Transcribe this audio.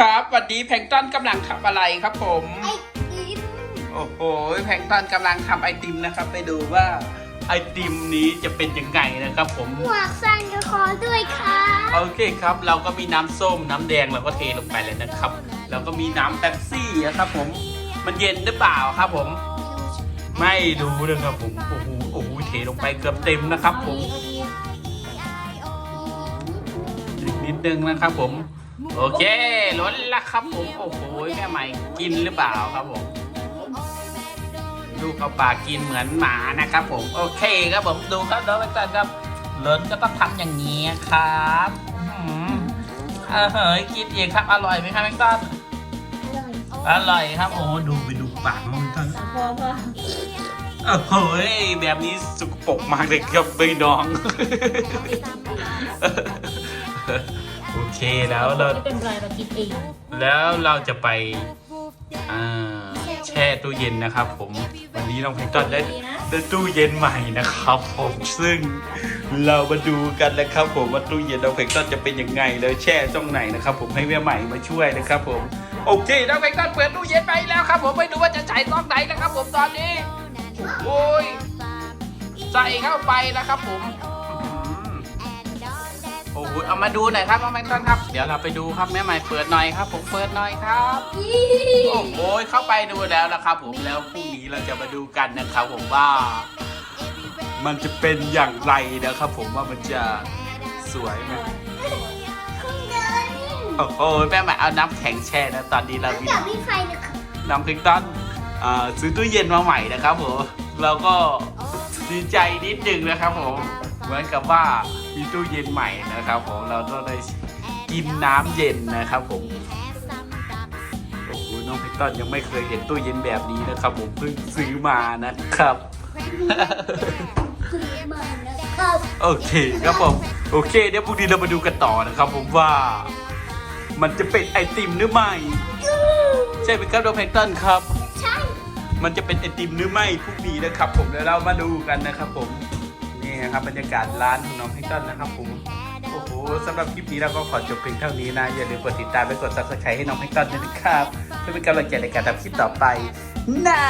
ครับวันนี้แพลงก์ต้นกำลังทำอะไรครับผม ไอติมโอ้โหแพลงก์ต้นกำลังทำไอติมนะครับ ไปดูว่าไอติมนี้จะเป็นยังไงนะครับ ผม หมวกซันก็ขอด้วยค่ะโอเคครับ เราก็มีน้ำส้มน้ำแดงเราก็เทลงไปเลยนะครับแล้วก็มีน้ำแป๊บซี่นะครับผม มันเย็นหรือเปล่าครับผม ไม่รู้นะครับผมโอ้โหโอ้โหเทลงไปเกือบเต็มนะครับ ผมอีกนิดนึงนะครับผม โอเคล้นละครับผม โอ้โห แม่ใหม่กินหรือเปล่าครับผมดูเขาปากกินเหมือนหมานะครับผม โอเคครับผม ดูครับดูไปก่อนครับล้นก็ต้องทำอย่างนี้ครับเออเฮ้ยกินเองครับ อร่อยไหมครับแม็กตันอร่อยครับ โอ้ดูไปดูปากมันกันพอพอโอ้โหแบบนี้สุกปกมากเลยครับใบน้อง โอเคแล้วเรา ไม่เป็นไรเรากินเองแล้วเราจะไปอ่าแช่ตู้เย็นนะครับ ผมวันนี้น้องเพชรต้นได้ได้ตู้เย็นใหม่นะครับ ผมซึ่งเรามาดูกันนะครับ ผมว่าตู้เย็นน้องเพชรต้นจะเป็นยังไงแล้วแช่ช่องไหนนะครับ ผมให้แม่ใหม่มาช่วยนะครับ ผมโอเคน้องเพชรต้นเปิดตู้เย็นไปแล้วครับ ผมไม่ดูว่าจะใส่ซองไหนนะครับ ผมตอนนี้โอ้ยใส่เข้าไปนะครับ ผมอื้อหือโอ้โหเอามาดูหน่อยครับน้องเพชรต้นครับ เดี๋ยวเราไปดูครับแม่ใหม่เปิดหน่อยครับ ผมเปิดหน่อยครับ โอ้โหเข้าไปดูแล้วนะครับ ผมแล้วพรุ่งนี้เราจะมาดูกันนะครับ ผมว่า มันจะเป็นอย่างไรนะครับ ผมว่ามันจะสวยไหมโอ้โหแม่หมายเอาน้ำแข็งแช่นะตอนนี้เรามีกับพี่ไฟนะคะน้ำพริกต้นอ่าซื้อตู้เย็นมาใหม่นะครับผมเราก็ดีใจนิดนึงนะครับผม เหมือนกับว่ามีตู้เย็นใหม่นะครับผมเราต้องได้กินน้ำเย็นนะครับผมโอ้โหน้องพิกตันยังไม่เคยเห็นตู้เย็นแบบนี้นะครับ ผมเพิ่งซื้อมานะครับคือมานะครับ โอเคครับผมโอเค เดี๋ยวพรุ่งนี้เรามาดูกันต่อนะครับ ผมว่ามันจะเป็นไอติมหรือไม่ ใช่ไหมครับน้องพิกตันครับ ใช่ มันจะเป็นไอติมหรือไม่พรุ่งนี้นะครับ ผมเดี๋ยวเรามาดูกันนะครับผม นี่นะครับบรรยากาศร้านของน้องให้ตันนะครับผมโอ้โหสำหรับคลิปนี้เราก็ขอจบเพียงเท่านี้นะ อย่าลืมกดติดตามและกดซับสไครต์ให้น้องให้ตันด้วยนะครับเพื่อเป็นกำลังใจในการทำคลิปต่อไปนะ